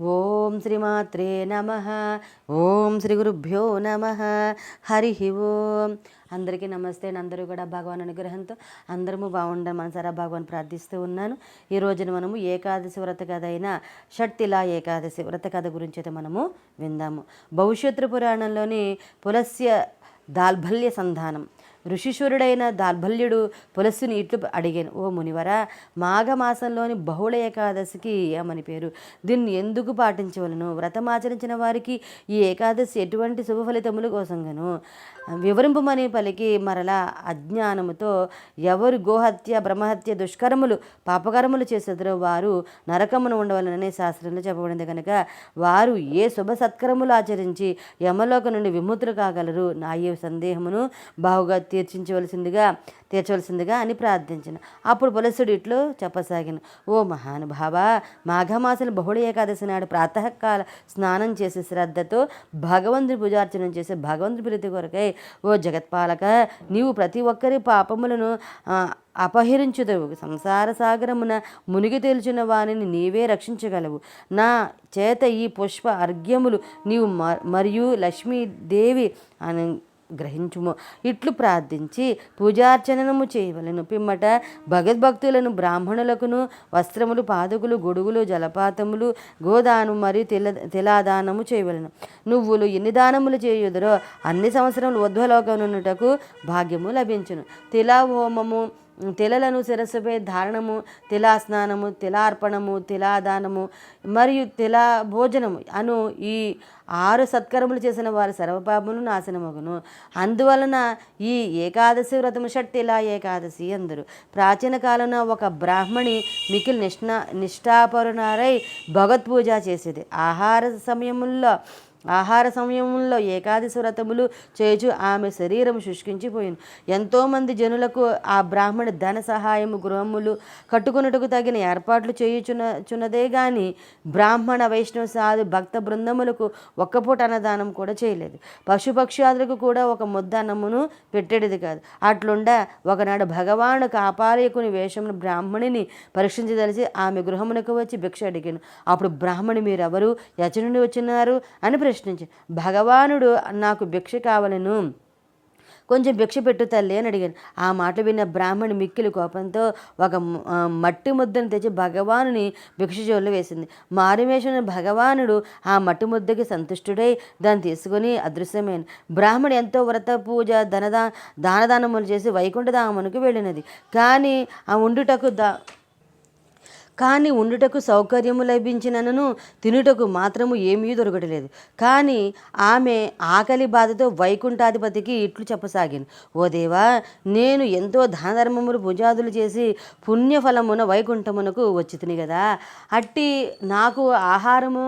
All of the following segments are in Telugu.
ఓం శ్రీమాత్రే నమ. ఓం శ్రీ గురుభ్యో నమ. హరి ఓం. అందరికీ నమస్తే అందరూ కూడా భగవాన్ అనుగ్రహంతో అందరము బాగుండాలి మనసారా భగవాన్ ప్రార్థిస్తూ ఉన్నాను. ఈ రోజున మనము ఏకాదశి వ్రత కథ అయిన షట్తిలా ఏకాదశి వ్రత కథ గురించి అయితే మనము విందాము. భవిష్యత్తు పురాణంలోని పులస్య దాల్భల్య సంధానం. ఋషిశూరుడైన దాల్భల్యుడు పులస్సుని ఇట్లు అడిగాను. ఓ మునివర మాఘమాసంలోని బహుళ ఏకాదశికి ఏమని పేరు? దీన్ని ఎందుకు పాటించవలను? వ్రతమాచరించిన వారికి ఈ ఏకాదశి ఎటువంటి శుభ కోసం కోసంగాను? వివరింపమని పలికి మరలా అజ్ఞానముతో ఎవరు గోహత్య బ్రహ్మహత్య దుష్కర్మలు పాపకర్మలు చేసేదరో వారు నరకమును ఉండవలననే శాస్త్రంలో చెప్పబడింది కనుక వారు ఏ శుభ సత్కరములు ఆచరించి యమలోక నుండి విముక్తులు కాగలరు? నా ఏ సందేహమును బావుగా తీర్చించవలసిందిగా తీర్చవలసిందిగా అని ప్రార్థించిన. అప్పుడు పులసుడు ఇట్లు చెప్పసాగిన. ఓ మహానుభావ మాఘమాసం బహుళ ఏకాదశి నాడు ప్రాతకాల స్నానం చేసి శ్రద్ధతో భగవంతుని పూజార్చనం చేసి భగవంతుని ప్రీతి కొరకై ఓ జగత్పాలక నీవు ప్రతి ఒక్కరి పాపములను అపహరించుదవు. సంసార సాగరమున మునిగి తేల్చిన వానిని నీవే రక్షించగలవు. నా చేత ఈ పుష్ప అర్ఘ్యములు నీవు మరియు లక్ష్మీదేవి అని గ్రహించుము. ఇట్లు ప్రార్థించి పూజార్చనము చేయవలను. పిమ్మట భగద్భక్తులను బ్రాహ్మణులకును వస్త్రములు పాదకులు గొడుగులు జలపాతములు గోదానం మరియు తిల తిలాదానము చేయవలను. నువ్వులు ఎన్ని దానములు చేయుదరో అన్ని సంవత్సరములు ఉద్వలోకనుటకు భాగ్యము లభించును. తిలా హోమము తెలలను శిరస్సుపై ధారణము తిలాస్నానము తిలార్పణము తిలాదానము మరియు తిలా భోజనము అను ఈ ఆరు సత్కరములు చేసిన వారి సర్వపాపములు నాశనమగును. అందువలన ఈ ఏకాదశి వ్రతము షట్టిలా ఏకాదశి అందరు. ప్రాచీన కాలంలో ఒక బ్రాహ్మణి మికిల్ నిష్ణా నిష్ఠాపరునారై భగవత్ పూజ చేసేది. ఆహార సమయముల్లో ఆహార సమయంలో ఏకాదశి వ్రతములు చేచు ఆమె శరీరం శుష్కించిపోయింది ఎంతోమంది జనులకు ఆ బ్రాహ్మణ ధన సహాయము గృహములు కట్టుకున్నట్టుకు తగిన ఏర్పాట్లు చేయుచున్న చున్నదే గాని బ్రాహ్మణ వైష్ణవ సాధు భక్త బృందములకు ఒక్కపూట అన్నదానం కూడా చేయలేదు. పశుపక్షాదులకు కూడా ఒక ముద్ద అన్నమును పెట్టేది కాదు. అట్లుండ ఒకనాడు భగవాను కాపాలయకుని వేషమును బ్రాహ్మణిని పరీక్షించదలిసి ఆమె గృహమునకు వచ్చి భిక్ష అడిగాను. అప్పుడు బ్రాహ్మణి మీరెవరు? యచ నుండి వచ్చినారు? అని ప్రశ్న ప్రశ్నించి భగవానుడు నాకు భిక్ష కావలను. కొంచెం భిక్ష పెట్టు తల్లి అని అడిగాను. ఆ మాట విన్న బ్రాహ్మణి మిక్కిలి కోపంతో ఒక మట్టి ముద్దను తెచ్చి భగవానుని భిక్ష జోళ్ళు వేసింది. మారుమేషణ భగవానుడు ఆ మట్టి ముద్దకి సంతుష్టుడై దాన్ని తీసుకొని అదృశ్యమైన బ్రాహ్మణి ఎంతో వ్రత పూజ ధనదా దానదానములు చేసి వైకుంఠధామనికి వెళ్ళినది. కానీ ఆ ఉండుటకు దా కానీ ఉండుటకు సౌకర్యము లభించినను తినుటకు మాత్రము ఏమీ దొరకటలేదు. కానీ ఆమె ఆకలి బాధతో వైకుంఠాధిపతికి ఇట్లు చెప్పసాగాను ఓ దేవా నేను ఎంతో ధనధర్మములు భుజాదులు చేసి పుణ్యఫలమున వైకుంఠమునకు వచ్చితిని కదా అట్టి నాకు ఆహారము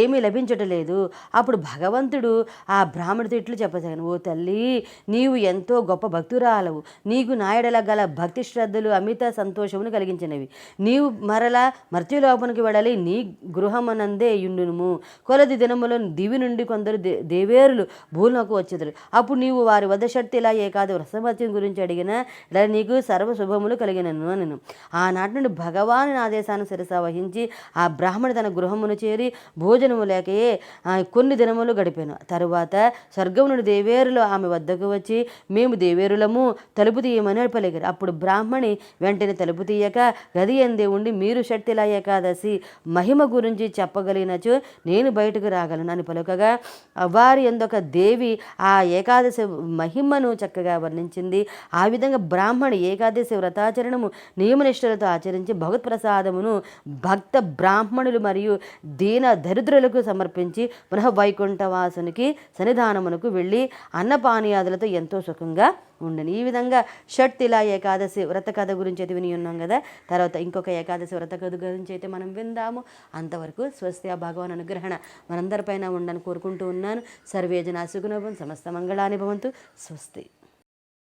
ఏమీ లభించటలేదు. అప్పుడు భగవంతుడు ఆ బ్రాహ్మణుడితో ఇట్లు చెప్పసాగాను ఓ తల్లి నీవు ఎంతో గొప్ప భక్తురాలవు. నీకు నాయడల గల భక్తి శ్రద్ధలు అమిత సంతోషమును కలిగించినవి. నీవు మర మరలా మర్త్యులోపనికి వెళ్ళాలి. నీ గృహమనందే యుండును కొలది దినములో దివి నుండి కొందరు దేవేరులు భూలకు వచ్చేదారు. అప్పుడు నీవు వారి వద్ద శక్తి ఇలా ఏకాదు వ్రతమత్యం గురించి అడిగిన ఇలా నీకు సర్వ శుభములు కలిగినను నేను ఆనాటి నుండి భగవాను ఆదేశాన్ని శిరస వహించి ఆ బ్రాహ్మణి తన గృహమును చేరి భోజనము లేకయే కొన్ని దినములు గడిపాను. తరువాత స్వర్గం నుండి దేవేరులు ఆమె వద్దకు వచ్చి మేము దేవేరులము తలుపు తీయమని పలిగారు అప్పుడు బ్రాహ్మణి వెంటనే తలుపు తీయక గది ఎందే ఉండి మీరు మీరు షట్టిల ఏకాదశి మహిమ గురించి చెప్పగలిగినచో నేను బయటకు రాగలను అని పలుకగా వారి ఎందొక దేవి ఆ ఏకాదశి మహిమను చక్కగా వర్ణించింది. ఆ విధంగా బ్రాహ్మణ ఏకాదశి వ్రతాచరణము నియమనిష్టలతో ఆచరించి భగవత్ప్రసాదమును భక్త బ్రాహ్మణులు మరియు దీన దరిద్రులకు సమర్పించి పునః వైకుంఠవాసునికి సన్నిధానమునకు వెళ్ళి అన్నపానీయాదులతో ఎంతో సుఖంగా ఉండను. ఈ విధంగా షట్ ఏకాదశి వ్రత కథ గురించి అయితే విని ఉన్నాం కదా. తర్వాత ఇంకొక ఏకాదశి వ్రత కథ గురించి అయితే మనం విందాము. అంతవరకు స్వస్తి భగవాన్ అనుగ్రహణ మనందరిపైన ఉండని కోరుకుంటూ ఉన్నాను. సర్వేజన సుగుణభం సమస్త మంగళాని భవంతు. స్వస్తి.